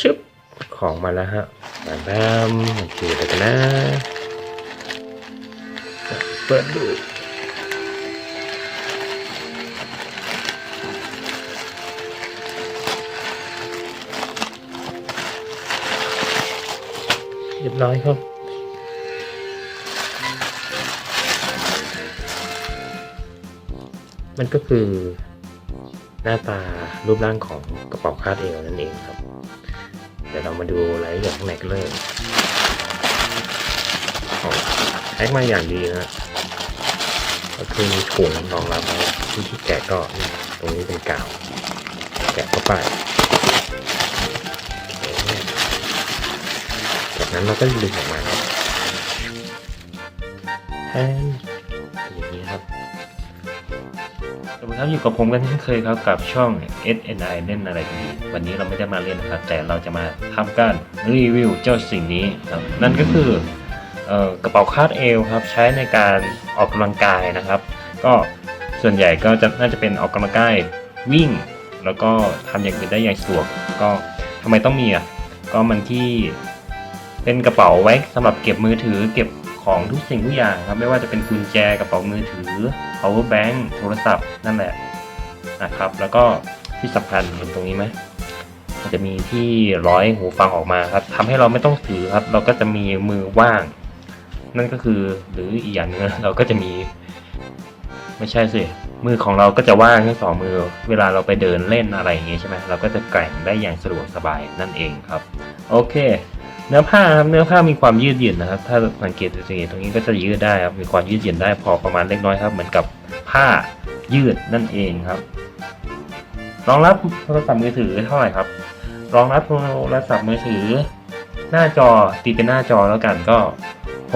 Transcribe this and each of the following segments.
ชึบของมาแล้วฮะแบมแบมมันคือไรกันนะเปิดดูเรียบร้อยครับ มันก็คือหน้าตารูปร่างของกระเป๋าคาดเอวนั่นเองครับ เดี๋ยวเรามาดูรายละเอียดข้างในกันเลยแพ็คมาอย่างดีนะก็คือมีถุงรองรับไว้ที่ที่แกะก็ตรงนี้เป็นกาว แกะเข้าไป จากนั้นเราก็ดึงออกมาแทน ครับอยู่กับผมกันเช่นเคยครับกับช่อง SNI เล่นอะไรดีวันนี้เราไม่ได้มาเล่นนะครับ แต่เราจะมาทำการรีวิวเจ้าสิ่งนี้ครับนั่นก็คือเออกระเป๋าคาดเอวครับ ใช้ในการออกกำลังกายนะครับ ก็ส่วนใหญ่ก็จะน่าจะเป็นออกกำลังกายวิ่ง แล้วก็ทำอย่างอื่นได้อย่างสะดวก ก็ทำไมต้องมีอะก็มันที่เป็นกระเป๋าไว้สำหรับเก็บมือถือ เก็บของทุกสิ่งทุกอย่างครับ ไม่ว่าจะเป็นกุญแจกระเป๋ามือถือ power bank โทรศัพท์นั่นแหละนะครับ แล้วก็ที่สำคัญเห็นตรงนี้ไหมมันจะมีที่ร้อยหูฟังออกมาครับทำให้เราไม่ต้องถือครับ เราก็จะมีมือว่าง นั่นก็คือหรืออีกอย่างหนึงเราก็จะมี ไม่ใช่สิมือของเราก็จะว่างทั้งสองมือ เวลาเราไปเดินเล่นอะไรอย่างเงี้ยใช่ไหมเราก็จะแกร่งได้อย่างสะดวกสบายนั่นเองครับ โอเค เนื้อผ้าครับเนื้อผ้ามีความยืดหยุ่นนะครับ ถ้าสังเกตดูสิตรงนี้ก็จะยืดได้ครับมีความยืดหยุ่นได้พอประมาณเล็กน้อยครับ เหมือนกับผ้ายืดนั่นเองครับรองรับโทรศัพท์มือถือเท่าไหร่ครับรองรับโทรศัพท์มือถือ หน้าจอตีเป็นหน้าจอแล้วกันก็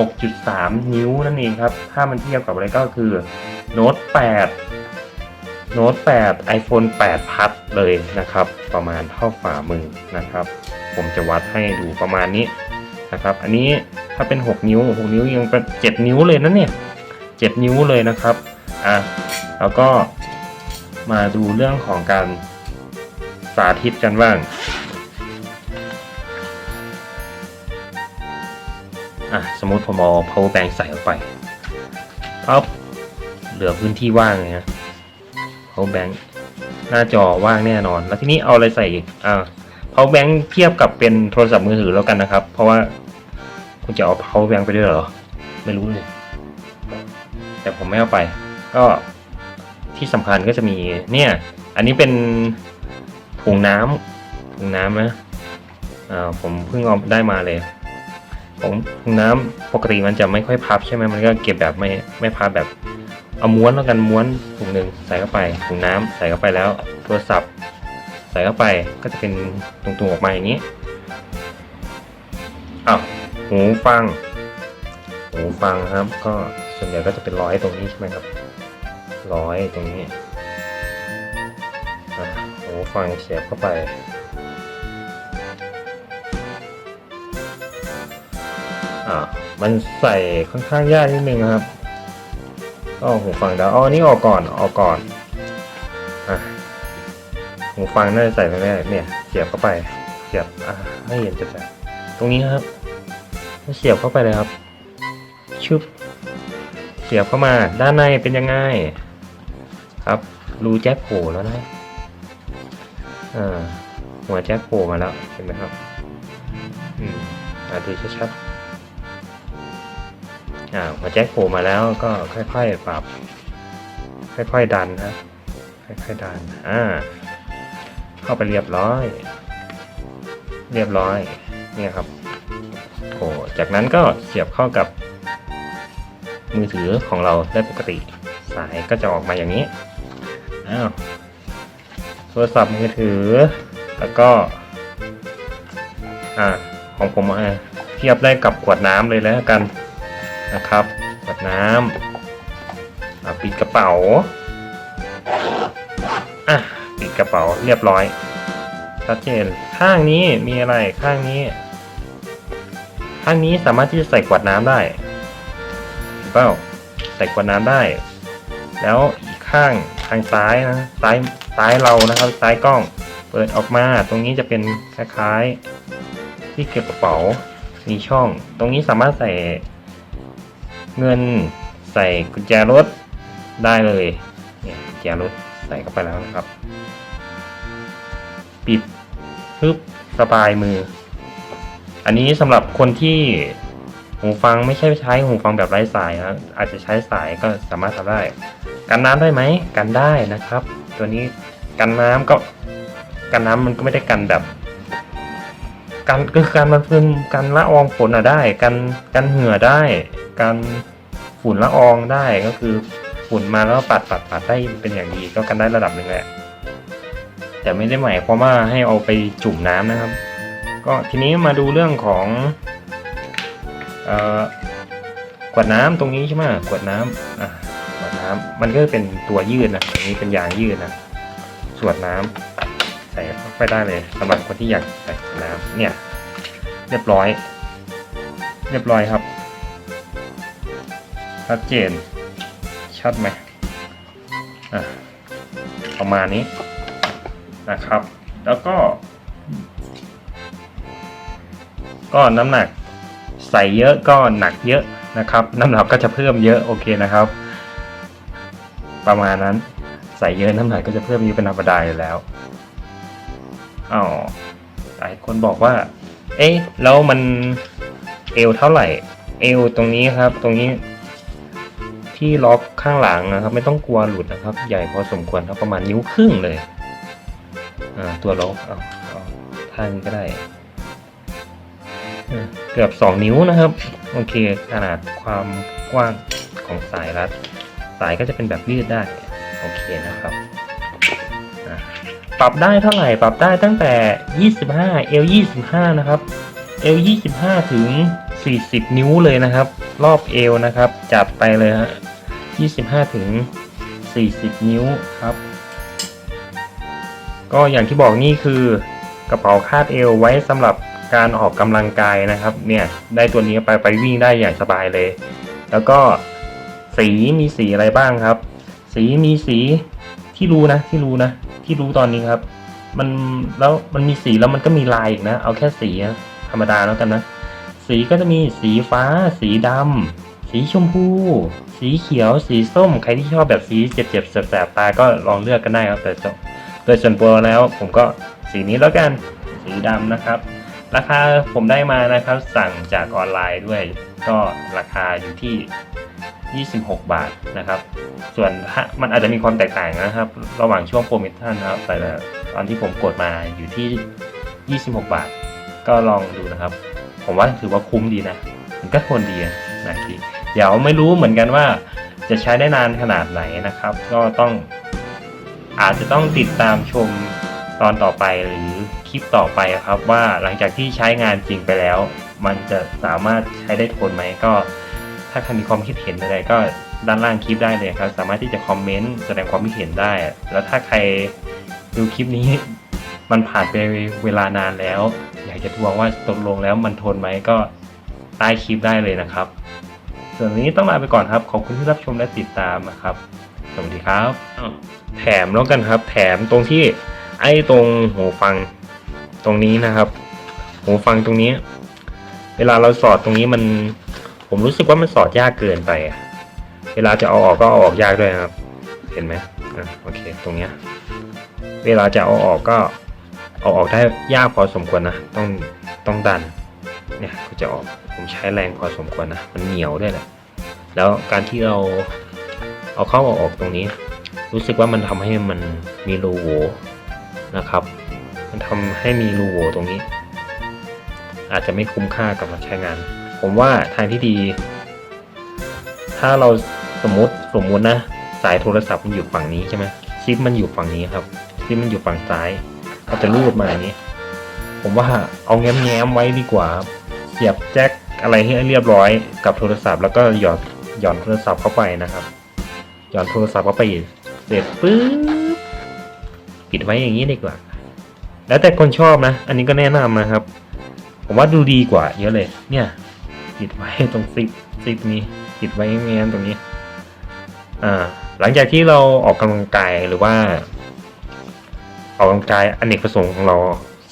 6.3 นิ้วนั่นเองครับ ถ้ามันเทียบกับอะไรก็คือโน้ต8โน้ต8 iPhone 8พัดเลยนะครับ ประมาณเท่าฝ่ามือนะครับ ผมจะวัดให้ดูประมาณนี้นะครับ อันนี้ถ้าเป็น 6 นิ้ว 6 นิ้วยังเป็น7นิ้วเลยนะเนี่ย7นิ้วเลยนะครับอะแล้วก็มาดูเรื่องของการสาธิตกันบ้างอะสมมติผมเอา power bank ใส่เข้าไปปั๊บเหลือพื้นที่ว่างเลยนะ power bank หน้าจอว่างแน่นอน แล้วทีนี้เอาอะไรใส่อ่า power bank เทียบกับเป็นโทรศัพท์มือถือแล้วกันนะครับ เพราะว่าคุณจะเอา power bank ไปด้วยเหรอ ไม่รู้เลย แต่ผมไม่เอาไป ก็ที่สำคัญก็จะมีเนี่ย อันนี้เป็นถุงน้ำถุงน้ำนะอ่าผมเพิ่งเอาได้มาเลยผมถุงน้ำปกติมันจะไม่ค่อยพับใช่ไหมมันก็เก็บแบบไม่ไม่พับแบบเอาม้วนแล้วกันม้วนถุงหนึ่งใส่เข้าไปถุงน้ำใส่เข้าไปแล้วโทรศัพท์ ใส่เข้าไปก็จะเป็นตรงๆออกมาอย่างนี้อ้าวหูฟัง หูฟังครับ ก็ส่วนใหญ่ก็จะเป็นร้อยตรงนี้ใช่ไหมครับร้อยตรงนี้หูฟังเสียบเข้าไปอ่ามันใส่ค่อนข้างยากนิดนึงครับก็หูฟังเดี๋ยวอาอันนี้ออกก่อนออกก่อน หูฟังน่าจะใส่ตรงนี้เนี่ยเสียบเข้าไปเสียบอะให้เห็นจัดๆตรงนี้ครับเสียบเข้าไปเลยครับชึบเสียบเข้ามาด้านในเป็นยังไงครับรูแจ็คโผล่แล้วนะอ่าหัวแจ็คโผล่มาแล้วเห็นไหมครับอืมอ่าดูชัดๆอ่าหัวแจ็คโผล่มาแล้วก็ค่อยๆปรับ ค่อยๆดันครับค่อยๆดันอ่า เข้าไปเรียบร้อย เรียบร้อยเนี่ยครับโอ้จากนั้นก็เสียบเข้ากับ มือถือของเราได้ปกติ สายก็จะออกมาอย่างนี้อ้าวโทรศัพท์มือถือ แล้วก็อ่าของผมอะเทียบได้กับขวดน้ำเลยแล้วกันนะครับขวดน้ำปิดกระเป๋าอะ ปิดกระเป๋าเรียบร้อย ชัดเจน ข้างนี้มีอะไรข้างนี้ ข้างนี้สามารถที่จะใส่ขวดน้ำได้เปล่าใส่ขวดน้ำได้ แล้วอีกข้างทางซ้ายนะซ้ายซ้ายเรานะครับซ้ายกล้อง เปิดออกมาตรงนี้จะเป็นคล้ายที่เก็บกระเป๋ามีช่อง ตรงนี้สามารถใส่เงินใส่กุญแจรถได้เลยเนี่ยกุญแจรถ ส่เข้าไปแล้วนะครับ ปิดฮึบสบายมือ อันนี้สำหรับคนที่หูฟังไม่ใช่ใช้หูฟังแบบไร้สายนะอาจจะใช้สายก็สามารถทำได้ กันน้ำได้ไหมกันได้นะครับ ตัวนี้กันน้ำก็กันน้ำมันก็ไม่ได้กันแบบกันก็คือการมันเป็นกันละอองฝนอะได้ กันกันเหงื่อได้ กันฝุ่นละอองได้ก็คือ ฝุ่นมาแล้วปัดปัดปัดได้เป็นอย่างดีก็กันได้ระดับหนึ่งแหละแต่ไม่ได้หมายความว่าให้เอาไปจุ่มน้ำนะครับ ก็ทีนี้มาดูเรื่องของออกวดน้ำตรงนี้ใช่ไหมกวดน้ำอะกวดน้ำมันก็เป็นตัวยืดนะอันนี้เป็นยางยืดนะสวดน้ำใส่เข้าไปได้เลยสำหรับคนที่อยากใส่น้ำเนี่ยเรียบร้อย เรียบร้อยครับชัดเจน ชัดไหมอะประมาณนี้นะครับ แล้วก็ ก็น้ำหนักใส่เยอะก็หนักเยอะนะครับ น้ำหนักก็จะเพิ่มเยอะโอเคนะครับ ประมาณนั้นใส่เยอะน้ำหนักก็จะเพิ่มเยอะเป็นธรรมดาอยู่แล้วอ๋อหลายคนบอกว่า เอ๊ะแล้วมันเอวเท่าไหร่ เอวตรงนี้ครับ ตรงนี้ ที่ล็อกข้างหลังนะครับ ไม่ต้องกลัวหลุดนะครับ ใหญ่พอสมควรครับประมาณนิ้วครึ่งเลยอ่าตัวล็อกเอาเอาท่านี้ก็ได้เกือบ 2 นิ้วนะครับ โอเคขนาดความกว้างของสายรัด สายก็จะเป็นแบบยืดได้ โอเคนะครับปรับได้เท่าไหร่ปรับได้ตั้งแต่ 25เอล25นะครับเอล25ถึง 40 นิ้วเลยนะครับ รอบเอวนะครับ จัดไปเลยฮะ 25 ถึง 40 นิ้วครับ ก็อย่างที่บอกนี่คือกระเป๋าคาดเอวไว้สำหรับการออกกำลังกายนะครับเนี่ยได้ตัวนี้ไปไปวิ่งได้อย่างสบายเลย แล้วก็สีมีสีอะไรบ้างครับ สีมีสีที่รู้นะที่รู้นะ ที่รู้ตอนนี้ครับ มันแล้วมันมีสีแล้วมันก็มีลายอีกนะ เอาแค่สีธรรมดาแล้วกันนะ สีก็จะมีสีฟ้า สีดำ สีชมพู สีเขียว สีส้ม ใครที่ชอบแบบสีเจ็บๆแสบๆตาก็ลองเลือกกันได้ครับ แต่โดยส่วนตัวแล้วผมก็สีนี้แล้วกัน สีดำนะครับ ราคาผมได้มานะครับ สั่งจากออนไลน์ด้วย ก็ราคาอยู่ที่ 26 บาทนะครับ ส่วนมันอาจจะมีความแตกต่างนะครับ ระหว่างช่วงโปรโมชั่นนะครับ แต่ตอนที่ผมกดมาอยู่ที่ 26 บาท ก็ลองดูนะครับ ผมว่าถือว่าคุ้มดีนะ มันก็ทนดีนะที เดี๋ยวไม่รู้เหมือนกันว่าจะใช้ได้นานขนาดไหนนะครับ ก็ต้องอาจจะต้องติดตามชมตอนต่อไปหรือคลิปต่อไปครับ ว่าหลังจากที่ใช้งานจริงไปแล้ว มันจะสามารถใช้ได้ทนไหมก็ ถ้าใครมีความคิดเห็นอะไรก็ด้านล่างคลิปได้เลยครับ สามารถที่จะคอมเมนต์แสดงความคิดเห็นได้ แล้วถ้าใครดูคลิปนี้ มันผ่านไปเวลานานแล้ว อยากจะทวงว่าตกลงแล้วมันทนไหมก็ใต้คลิปได้เลยนะครับ ส่วนวันนี้ต้องลาไปก่อนครับ ขอบคุณที่รับชมและติดตามนะครับ สวัสดีครับอ้าวแถมแล้วกันครับ แถมตรงที่ไอ้ตรงหูฟังตรงนี้นะครับ หูฟังตรงนี้ เวลาเราสอดตรงนี้มัน ผมรู้สึกว่ามันสอดยากเกินไปอะเวลาจะเอาออกก็เอาออกยากด้วยนะครับ เห็นไหมอะโอเค ตรงเนี้ย เวลาจะเอาออกก็เอาออกได้ยากพอสมควรนะ ต้องต้องดัน เนี่ยก็จะออกผมใช้แรงพอสมควรนะ มันเหนียวด้วยแหละ แล้วการที่เราเอาเข้าเอาออกตรงนี้ รู้สึกว่ามันทำให้มันมีรูโหว่นะครับ มันทำให้มีรูโหว่ตรงนี้ อาจจะไม่คุ้มค่ากับการใช้งาน ผมว่าทางที่ดี ถ้าเราสมมติสมมุตินะ สายโทรศัพท์มันอยู่ฝั่งนี้ใช่ไหมซิปมันอยู่ฝั่งนี้ครับซิปมันอยู่ฝั่งซ้ายเราจะรูดมาอย่างนี้ ผมว่าเอาแง้มแง้มไว้ดีกว่าครับ เสียบแจ็คอะไรให้เรียบร้อยกับโทรศัพท์ แล้วก็หยอดหย่อนโทรศัพท์เข้าไปนะครับหย่อนโทรศัพท์เข้าไปเสร็จปึ๊บปิดไว้อย่างนี้ดีกว่า แล้วแต่คนชอบนะ อันนี้ก็แนะนำนะครับ ผมว่าดูดีกว่าเยอะเลย เนี่ยปิดไว้ตรงซิปซิปนี้ปิดไว้แง้มตรงนี้อ่าหลังจากที่เราออกกำลังกายหรือว่าออกกำลังกายอเนกประสงค์ของเรา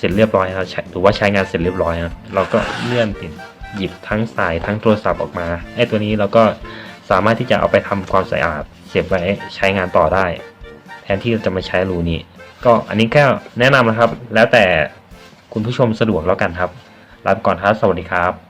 เสร็จเรียบร้อยครับใช้หรือว่าใช้งานเสร็จเรียบร้อยนะเราก็เลื่อนปิดหยิบทั้งสายทั้งโทรศัพท์ออกมาไอ้ตัวนี้เราก็สามารถที่จะเอาไปทำความสะอาดเก็บไว้ใช้งานต่อได้ แทนที่จะมาใช้รูนี้ ก็อันนี้แค่แนะนำนะครับ แล้วแต่คุณผู้ชมสะดวกแล้วกันครับลาไปก่อนครับสวัสดีครับ